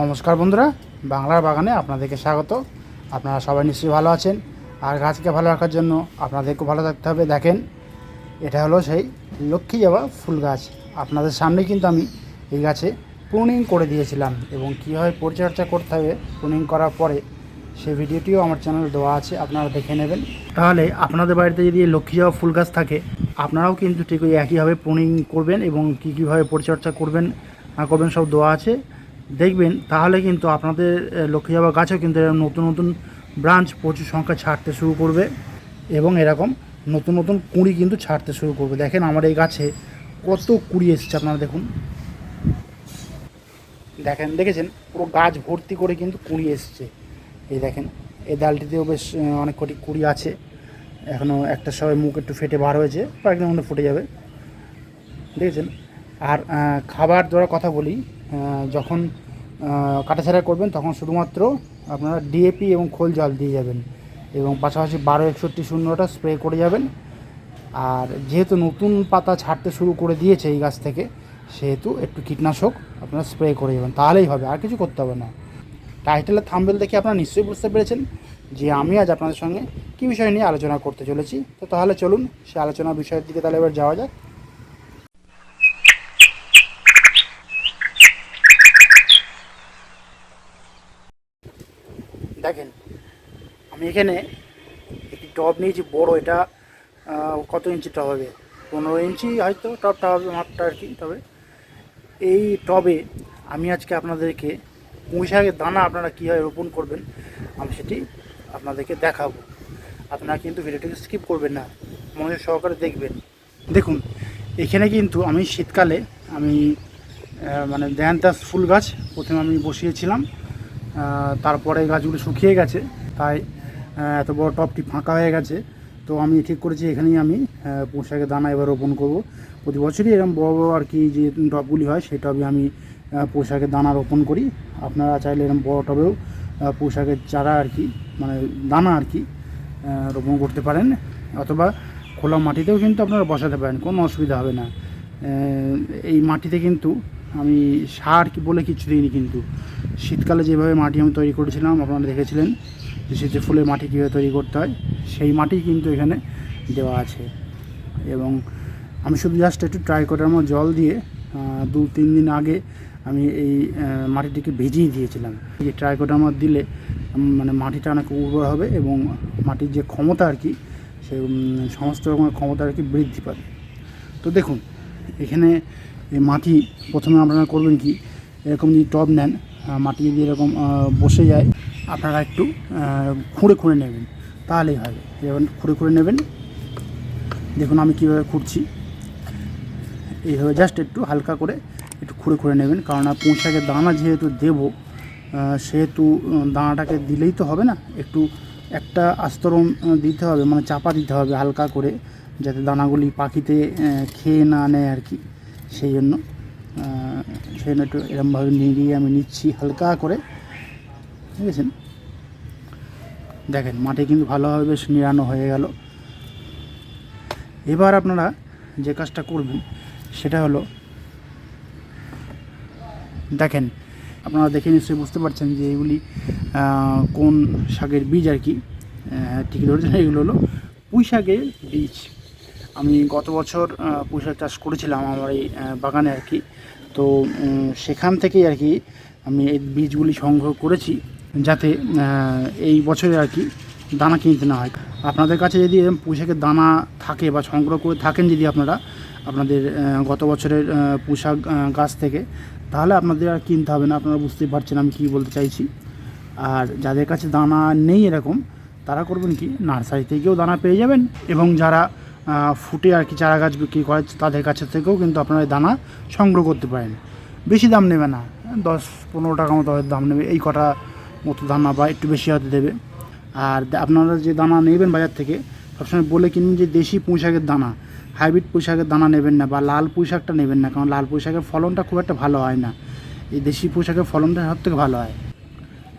নমস্কার বন্ধুরা, বাংলার বাগানে আপনাদেরকে স্বাগত। আপনারা সবাই নিশ্চয়ই ভালো আছেন। আর গাছকে ভালো রাখার জন্য আপনাদেরকেও ভালো থাকতে হবে। দেখেন, এটা হলো সেই লক্ষ্মী যাওয়া ফুল গাছ। আপনাদের সামনে কিন্তু আমি এই গাছে প্রুনিং করে দিয়েছিলাম এবং কীভাবে পরিচর্যা করতে হবে প্রুনিং করার পরে সেই ভিডিওটিও আমার চ্যানেলে দেওয়া আছে, আপনারা দেখে নেবেন। তাহলে আপনাদের বাড়িতে যদি লক্ষ্মী যাওয়া ফুল গাছ থাকে, আপনারাও কিন্তু ঠিক ওই একইভাবে প্রুনিং করবেন এবং কী কীভাবে পরিচর্যা করবেন, না করবেন সব দেওয়া আছে। দেখবেন, তাহলে কিন্তু আপনাদের লক্ষ্মী যাওয়া গাছও কিন্তু এরকম নতুন নতুন ব্রাঞ্চ প্রচুর সংখ্যা ছাড়তে শুরু করবে এবং এরকম নতুন নতুন কুঁড়ি কিন্তু ছাড়তে শুরু করবে। দেখেন আমার এই গাছে কত কুঁড়ি এসেছে, আপনারা দেখুন। দেখেন, দেখেছেন? পুরো গাছ ভর্তি করে কিন্তু কুঁড়ি এসছে। এই দেখেন, এই ডালটিতেও বেশ অনেক কটি কুঁড়ি আছে। এখনও একটা সবাই মুখ একটু ফেটে বার হয়েছে কয়েকদিন মধ্যে ফুটে যাবে। দেখেছেন? আর খাবার দ্বারা কথা বলি যখন কাটাছাড়া করবেন, তখন শুধুমাত্র আপনারা ডিএপি এবং খোল জল দিয়ে যাবেন এবং পাশাপাশি বারো একষট্টি শূন্যটা স্প্রে করে যাবেন। আর যেহেতু নতুন পাতা ছাড়তে শুরু করে দিয়েছে এই গাছ থেকে, সেহেতু একটু কীটনাশক আপনারা স্প্রে করে যাবেন, তাহলেই হবে, আর কিছু করতে হবে না। টাইটেলের থাম্বেল দেখে আপনারা নিশ্চয়ই বুঝতে পেরেছেন যে আমি আজ আপনাদের সঙ্গে কী বিষয় নিয়ে আলোচনা করতে চলেছি। তো তাহলে চলুন, সে আলোচনার বিষয়ের দিকে তাহলে এবার যাওয়া যাক দেখেন আমি এখানে একটি টব নিয়েছি, বড় এটা কত ইঞ্চি টব হবে? পনেরো ইঞ্চি হয়তো টবটা হবে, মাপটা আর কি তবে। এই টবে আমি আজকে আপনাদেরকে পুঁই শাকের দানা আপনারা কীভাবে রোপণ করবেন, আমি সেটি আপনাদেরকে দেখাবো। আপনারা কিন্তু ভিডিওটিকে স্কিপ করবেন না, মনোযোগ সহকারে দেখবেন। দেখুন, এখানে কিন্তু আমি শীতকালে আমি মানে দেয়ান্তাস ফুল গাছ প্রথমে আমি বসিয়েছিলাম তারপরে গাছগুলো শুকিয়ে গেছে। তাই এত বড় টপটি ফাঁকা হয়ে গেছে। তো আমি ঠিক করেছি, এখানেই আমি পোশাকের দানা এবার রোপণ করব। প্রতি বছরই এরকম বড় বড় আর কি যে টবগুলি হয়, সেই টবে আমি পোশাকের দানা রোপণ করি। আপনারা চাইলে এরকম বড় টবেও পোশাকের চারা আর কি মানে দানা আর কি রোপণ করতে পারেন। অথবা খোলা মাটিতেও কিন্তু আপনারা বসাতে পারেন, কোনো অসুবিধা হবে না। এই মাটিতে কিন্তু আমি সার কি বলে কিছু দিইনি কিন্তু। শীতকালে যেভাবে মাটি আমি তৈরি করেছিলাম, আপনারা দেখেছিলেন যে ফুলের মাটি কীভাবে তৈরি করতে হয়, সেই মাটি কিন্তু এখানে দেওয়া আছে। এবং আমি শুধু জাস্ট একটু ট্রাই করার মতো জল দিয়ে দু তিন দিন আগে আমি এই মাটিটিকে ভিজিয়ে দিয়েছিলাম। এই ট্রাইকোডার্মা দিলে মানে মাটিটা অনেক উর্বর হবে এবং মাটির যে ক্ষমতা আর কি, সে সমস্ত রকমের ক্ষমতা আর কি বৃদ্ধি পাবে। তো দেখুন, এখানে এই মাটি প্রথমে আপনারা করবেন কি, এরকম যদি টব নেন মাটি যদি এরকম বসে যায় আপনারা একটু খুঁড়ে খুঁড়ে নেবেন। তাহলেই হবে। যেমন খুঁড়ে খুঁড়ে নেবেন। দেখুন আমি কীভাবে খুঁড়ছি। এইভাবে জাস্ট একটু হালকা করে একটু খুঁড়ে খুঁড়ে নেবেন। কারণ পুঁই শাকের দানা যেহেতু দেবো সেহেতু দানাটাকে দিলেই তো হবে না। একটু একটা আস্তরণ দিতে হবে মানে চাপা দিতে হবে হালকা করে, যাতে দানাগুলি পাখিতে খেয়ে না নেয় আর কি। সেই জন্য সেই জন্য একটু এরমভাবে নিয়ে গিয়ে আমি নিচ্ছি হালকা করে। বুঝেছেন দেখেন, মাটি কিন্তু ভালোভাবে বেশ নিড়ানো হয়ে গেল। এবার আপনারা যে কাজটা করবেন, সেটা হলো, দেখেন, আপনারা দেখে নিশ্চয়ই বুঝতে পারছেন যে এগুলি কোন শাকের বীজ আর কি ঠিক ধরেছেন এগুলো হলো পুঁই শাকের বীজ। আমি গত বছর পুঁই শাক চাষ করেছিলাম আমার এই বাগানে আর কি। তো সেখান থেকেই আর কি আমি এই বীজগুলি সংগ্রহ করেছি। যাতে এই বছরে আর কি দানা কিনতে না হয়। আপনাদের কাছে যদি এরকম পোশাকের দানা থাকে বা সংগ্রহ করে থাকেন যদি আপনারা, আপনাদের গত বছরের পোশাক গাছ থেকে, তাহলে আপনাদের আর কিনতে হবে না। আপনারা বুঝতেই পারছেন আমি কী বলতে চাইছি। আর যাদের কাছে দানা নেই এরকম, তারা করবেন কি? নার্সারি থেকেও দানা পেয়ে যাবেন এবং যারা ফুটে আর কি চারা গাছ বিক্রি করে, তাদের কাছে থেকেও কিন্তু আপনারা দানা সংগ্রহ করতে পারেন। বেশি দাম নেবে না। দশ পনেরো টাকা মতো দাম নেবে। এই কটা মতো দানা বা একটু বেশি হয়তো দেবে। আর আপনারা যে দানা নেবেন বাজার থেকে, সবসময় বলে কিনবেন যে দেশি পুঁই শাকের দানা। হাইব্রিড পুঁই শাকের দানা নেবেন না বা লাল পুঁই শাকটা নেবেন না, কারণ লাল পুঁই শাকের ফলনটা খুব একটা ভালো হয় না। এই দেশি পুঁই শাকের ফলনটা সব থেকে ভালো হয়।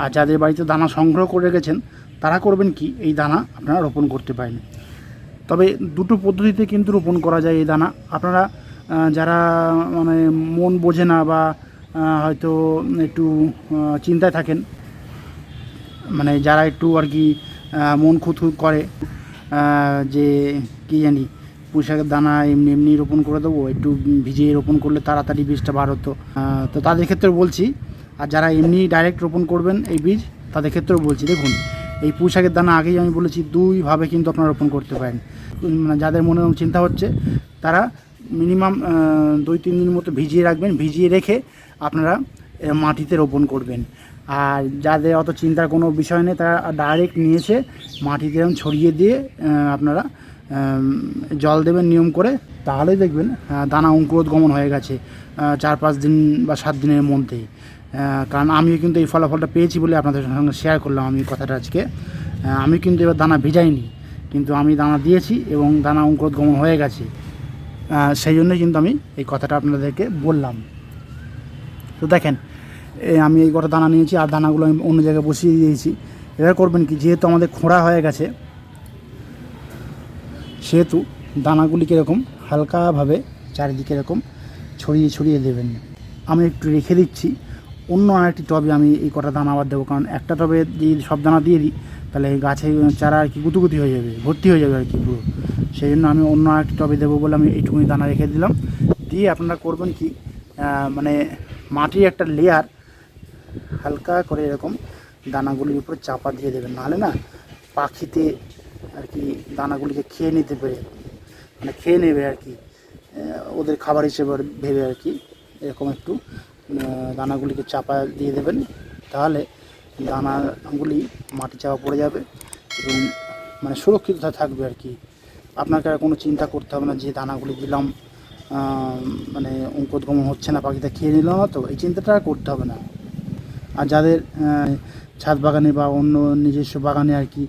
আর যাদের বাড়িতে দানা সংগ্রহ করে রেখেছেন, তারা করবেন কি? এই দানা আপনারা রোপণ করতে পারেন। তবে দুটো পদ্ধতিতে কিন্তু রোপণ করা যায় এই দানা। আপনারা যারা মানে মন বোঝে না বা হয়তো একটু চিন্তায় থাকেন মানে যারা একটু আর কি মন খুঁতখুত করে যে কি জানি, পুঁইশাকের দানা এমনি এমনি রোপণ করে দেবো, একটু ভিজিয়ে রোপণ করলে তাড়াতাড়ি বীজটা বার হতো। তো তাদের ক্ষেত্রে বলছি, আর যারা এমনি ডাইরেক্ট রোপণ করবেন এই বীজ, তাদের ক্ষেত্রেও বলছি, দেখুন, এই পুঁইশাকের দানা আগেই আমি বলেছি দুইভাবে কিন্তু আপনারা রোপণ করতে পারেন। মানে যাদের মনে চিন্তা হচ্ছে, তারা মিনিমাম দুই তিন দিন মতো ভিজিয়ে রাখবেন, ভিজিয়ে রেখে আপনারা মাটিতে রোপণ করবেন। আর যাদের অত চিন্তার কোনো বিষয় নেই, তারা ডাইরেক্ট নিয়েছে মাটিতে এরকম ছড়িয়ে দিয়ে আপনারা জল দেবেন নিয়ম করে, তাহলেই দেখবেন দানা অঙ্কুরোদ্গমন হয়ে গেছে চার পাঁচ দিন বা সাত দিনের মধ্যেই। কারণ আমিও কিন্তু এই ফলাফলটা পেয়েছি বলে আপনাদের সঙ্গে শেয়ার করলাম আমি কথাটা আজকে। আমি কিন্তু এবার দানা ভিজাইনি, কিন্তু আমি দানা দিয়েছি এবং দানা অঙ্কুরোদ্গমন হয়ে গেছে। সেই জন্যই কিন্তু আমি এই কথাটা আপনাদেরকে বললাম। তো দেখেন আমি এই কটা দানা নিয়েছি, আর দানাগুলো আমি অন্য জায়গায় বসিয়ে দিয়েছি। এবার করবেন কি, যেহেতু আমাদের খোঁড়া হয়ে গেছে, সেহেতু দানাগুলি কীরকম, হালকাভাবে চারিদিকে এরকম ছড়িয়ে ছড়িয়ে দেবেন। আমি একটু রেখে দিচ্ছি, অন্য আরেকটি টবে আমি এই কটা দানা আবার দেবো, কারণ একটা টবে যদি সব দানা দিয়ে দিই, তাহলে গাছে চারা আর কি গুতুগুতি হয়ে যাবে, ভর্তি হয়ে যাবে আর কি পুরো। সেই জন্য আমি অন্য আরেকটি টবে দেবো বলে আমি এইটুকুনি দানা রেখে দিলাম। দিয়ে আপনারা করবেন কি মানে মাটির একটা লেয়ার হালকা করে এরকম দানাগুলির উপর চাপা দিয়ে দেবেন। নাহলে না পাখিতে আর কি দানাগুলিকে খেয়ে নিতে পারে মানে খেয়ে নেবে আর কি ওদের খাবার হিসেবে ভেবে আর কি এরকম একটু দানাগুলিকে চাপা দিয়ে দেবেন। তাহলে দানাগুলি মাটি চাপা পড়ে যাবে এবং মানে সুরক্ষিত থাকবে আর কি। আপনাকে আর কোনো চিন্তা করতে হবে না যে দানাগুলি দিলাম মানে অঙ্কুরোদ্গমন হচ্ছে না, পাখিটা খেয়ে নিল না তো, এই চিন্তাটা করতে হবে না। আর যাদের ছাদ বাগানে বা অন্য নিজস্ব বাগানে আর কি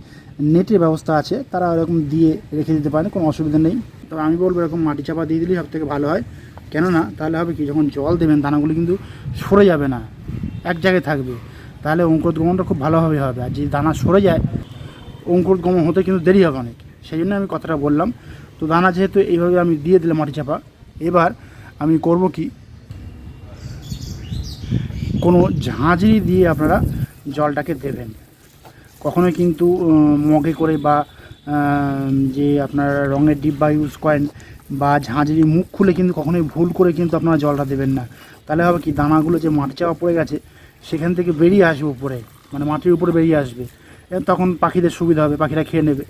নেটের ব্যবস্থা আছে, তারা এরকম দিয়ে রেখে দিতে পারেন, কোনো অসুবিধা নেই। তবে আমি বলব এরকম মাটি চাপা দিয়ে দিলেই সব থেকে ভালো হয়। কেননা তাহলে হবে কি, যখন জল দেবেন দানাগুলি কিন্তু সরে যাবে না, এক জায়গায় থাকবে। তাহলে অঙ্কুরোদ্গমনটা খুব ভালোভাবে হবে, আর যদি দানা সরে যায় অঙ্কুরোদ্গমন হতে কিন্তু দেরি হবে অনেক। সেই জন্য আমি কথাটা বললাম, তো দানা যেহেতু এইভাবে আমি দিয়ে দিলাম মাটি চাপা, এবার আমি করব কি কোনো ঝাঁঝরি দিয়ে আপনারা জলটাকে দেবেন। কখনোই কিন্তু মগে করে বা যে আপনারা রঙের ডিব্বা ইউজ করেন বা ঝাঁঝরি মুখ খুলে কিন্তু কখনোই ভুল করে কিন্তু আপনারা জলটা দেবেন না। তাহলে হবে কি, দানাগুলো যে মাটি চাপা পড়ে গেছে, সেখান থেকে বেরিয়ে আসবে উপরে মানে মাটির উপরে বেরিয়ে আসবে। তখন পাখিদের সুবিধা হবে, পাখিরা খেয়ে নেবে।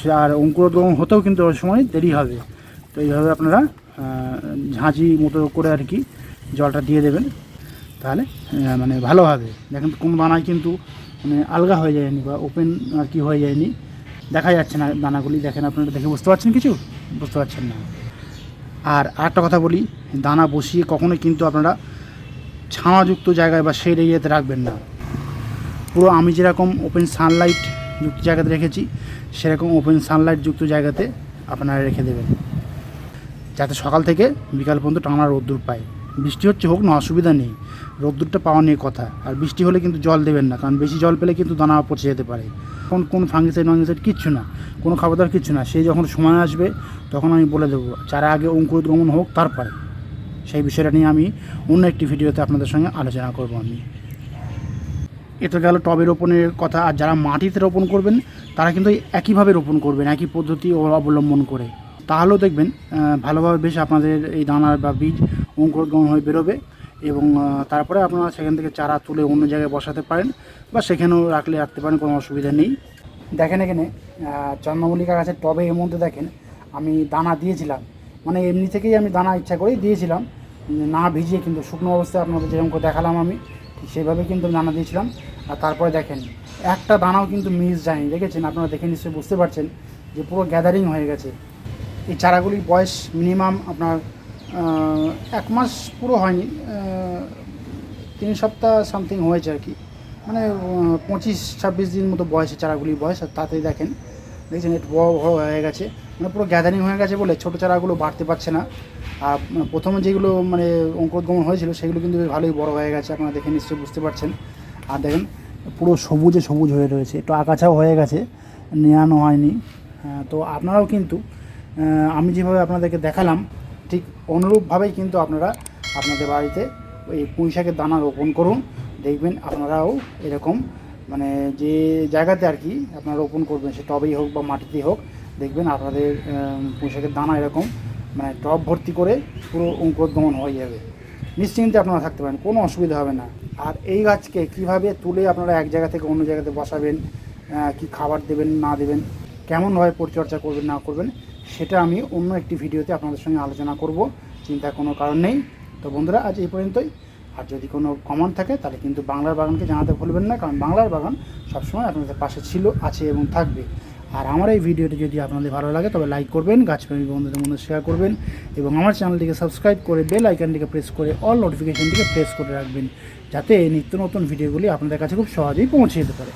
সে আর অঙ্কুরোদ্গমন হতেও কিন্তু ওই সময় দেরি হবে। তো এইভাবে আপনারা ঝাঁঝি মতো করে আর কি জলটা দিয়ে দেবেন। তাহলে মানে ভালো হবে। দেখেন কোন দানায় কিন্তু মানে আলগা হয়ে যায়নি বা ওপেন আর কি হয়ে যায়নি। দেখা যাচ্ছে না দানাগুলি। দেখেন আপনারা দেখে বুঝতে পারছেন কিছু? বুঝতে পারছেন না। আর আরেকটা কথা বলি, দানা বসিয়ে কখনোই কিন্তু আপনারা ছাওয়াযুক্ত জায়গায় বা সেই এরিয়াতে রাখবেন না। পুরো আমি যেরকম ওপেন সানলাইট যুক্ত জায়গাতে রেখেছি, সেরকম ওপেন সানলাইট যুক্ত জায়গাতে আপনারা রেখে দেবেন। যাতে সকাল থেকে বিকাল পর্যন্ত টানা রোদ্দুর পায়। বৃষ্টি হচ্ছে হোক, না অসুবিধা নেই। রোদ্দুরটা পাওয়া নিয়ে কথা। আর বৃষ্টি হলে কিন্তু জল দেবেন না, কারণ বেশি জল পেলে কিন্তু দানা পচে যেতে পারে। কোন কোন ফাঙ্গিসাইড ফাঙ্গিসাইড কিচ্ছু না, কোনো খাবার দাবার কিচ্ছু না। সেই যখন সময় আসবে, তখন আমি বলে দেবো, যারা আগে অঙ্কুরোদ্গমন হোক, তারপরে। সেই বিষয়টা নিয়ে আমি অন্য একটি ভিডিওতে আপনাদের সঙ্গে আলোচনা করব আমি। এ তো গেল টবে রোপণের কথা। আর যারা মাটিতে রোপণ করবেন, তারা কিন্তু একইভাবে রোপণ করবেন, একই পদ্ধতি অবলম্বন করে। তাহলেও দেখবেন ভালোভাবে বেশ আপনাদের এই দানার বা বীজ অঙ্কুরোদ্গমন হয়ে বেরোবে এবং তারপরে আপনারা সেখান থেকে চারা তুলে অন্য জায়গায় বসাতে পারেন বা সেখানেও রাখলে রাখতে পারেন, কোনো অসুবিধা নেই। দেখেন এখানে চন্দ্রমল্লিকা গাছের টবে এর মধ্যে দেখেন, আমি দানা দিয়েছিলাম। মানে এমনি থেকেই আমি দানা ইচ্ছা করেই দিয়েছিলাম। না ভিজিয়ে কিন্তু শুকনো অবস্থায় আপনাদের যেরকম দেখালাম আমি, ঠিক সেভাবে কিন্তু দানা দিয়েছিলাম। আর তারপরে দেখেন, একটা দানাও কিন্তু মিস যায়নি, দেখেছেন? আপনারা দেখে নিশ্চয়ই বুঝতে পারছেন যে পুরো গ্যাদারিং হয়ে গেছে। এই চারাগুলির বয়স মিনিমাম আপনার এক মাস পুরো হয়নি তিন সপ্তাহ সামথিং হয়েছে আর কি। মানে পঁচিশ ছাব্বিশ দিন মতো বয়সে চারাগুলির বয়স আর তাতেই দেখেন দেখছেন একটু বড় বড় হয়ে গেছে। মানে পুরো গ্যাদারিং হয়ে গেছে বলে ছোটো চারাগুলো বাড়তে পারছে না। আর মানে প্রথমে যেগুলো মানে অঙ্কুরোদ্গমন হয়েছিল সেগুলো কিন্তু বেশ ভালোই বড় হয়ে গেছে আপনারা দেখে নিশ্চয়ই বুঝতে পারছেন। আর দেখেন পুরো সবুজে সবুজ হয়ে রয়েছে একটু আগাছাও হয়ে গেছে নেওয়ানো হয়নি। হ্যাঁ, তো আপনারাও কিন্তু আমি যেভাবে আপনাদেরকে দেখালাম, ঠিক অনুরূপভাবেই কিন্তু আপনারা আপনাদের বাড়িতে এই পুঁই শাকের দানা রোপণ করুন। দেখবেন আপনারাও এরকম মানে যে জায়গাতে আর কি আপনারা রোপণ করবেন, সে টবেই হোক বা মাটিতেই হোক, দেখবেন আপনাদের পুঁই শাকের দানা এরকম মানে টব ভর্তি করে পুরো অঙ্কুরোদ্গমন হয়ে যাবে। নিশ্চিন্তে আপনারা থাকতে পারেন, কোনো অসুবিধা হবে না। আর এই গাছকে কীভাবে তুলে আপনারা এক জায়গা থেকে অন্য জায়গাতে বসাবেন কি খাবার দেবেন, না দেবেন, কেমনভাবে পরিচর্যা করবেন, না করবেন সেটা আমি অন্য একটি ভিডিওতে আপনাদের সঙ্গে আলোচনা করব, চিন্তার কোনো কারণ নেই। তো বন্ধুরা, আজ এই পর্যন্তই। আর যদি কোনো কমন থাকে, তাহলে কিন্তু বাংলার বাগানকে জানাতে ভুলবেন না, কারণ বাংলার বাগান সবসময় আপনাদের পাশে ছিল, আছে এবং থাকবে। আর আমার এই ভিডিওটি যদি আপনাদের ভালো লাগে, তবে লাইক করবেন, গাছপ্রেমী বন্ধুদের মধ্যে শেয়ার করবেন, এবং আমার চ্যানেলটিকে সাবস্ক্রাইব করে বেল আইকনটিকে প্রেস করে অল নোটিফিকেশনটিকে প্রেস করে রাখবেন, যাতে নিত্য নতুন ভিডিওগুলি আপনাদের কাছে খুব সহজেই পৌঁছে যেতে পারে।